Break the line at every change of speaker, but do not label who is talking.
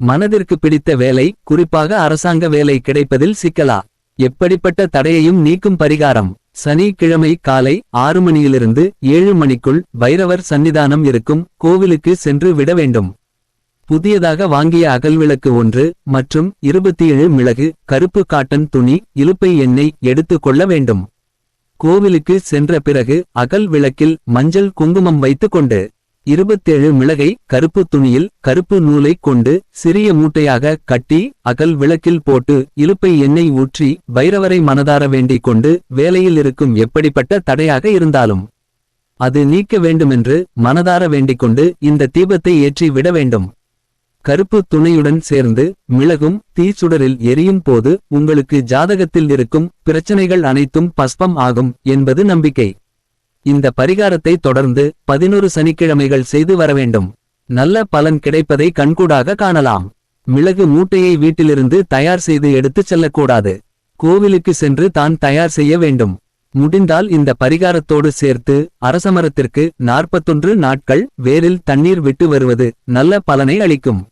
மனதிற்கு பிடித்த வேலை குறிப்பாக அரசாங்க வேலை கிடைப்பதில் சிக்கலா? எப்படிப்பட்ட தடையையும் நீக்கும் பரிகாரம்? சனிக்கிழமை காலை ஆறு மணியிலிருந்து ஏழு மணிக்குள் பைரவர் சன்னிதானம் இருக்கும் கோவிலுக்கு சென்று விட வேண்டும். புதியதாக வாங்கிய அகல்விளக்கு ஒன்று மற்றும் இருபத்தி ஏழு மிளகு கருப்பு காட்டன் துணி இலுப்பை எண்ணெய் எடுத்துக் கொள்ள வேண்டும். கோவிலுக்கு சென்ற பிறகு அகல் விளக்கில் மஞ்சள் குங்குமம் வைத்துக் கொண்டு இருபத்தேழு மிளகை கருப்பு துணியில் கருப்பு நூலைக் கொண்டு சிறிய மூட்டையாக கட்டி அகல் விளக்கில் போட்டு இழுப்பை எண்ணெய் ஊற்றி பைரவரை மனதார வேண்டிக் கொண்டு வேலையில் இருக்கும் எப்படிப்பட்ட தடையாக இருந்தாலும் அது நீக்க வேண்டுமென்று மனதார வேண்டிக் கொண்டு இந்த தீபத்தை ஏற்றி விட வேண்டும். கருப்பு துணையுடன் சேர்ந்து மிளகும் தீச்சுடரில் எரியும் போது உங்களுக்கு ஜாதகத்தில் இருக்கும் பிரச்சனைகள் அனைத்தும் பஸ்பம் ஆகும் என்பது நம்பிக்கை. இந்த பரிகாரத்தை தொடர்ந்து பதினொரு சனிக்கிழமைகள் செய்து வர வேண்டும். நல்ல பலன் கிடைப்பதை கண்கூடாக காணலாம். மிளகு மூட்டையை வீட்டிலிருந்து தயார் செய்து எடுத்துச் செல்லக்கூடாது. கோவிலுக்கு சென்று தான் தயார் செய்ய வேண்டும். முடிந்தால் இந்த பரிகாரத்தோடு சேர்த்து அரசமரத்திற்கு நாற்பத்தொன்று நாட்கள் வேரில் தண்ணீர் விட்டு வருவது நல்ல பலனை அளிக்கும்.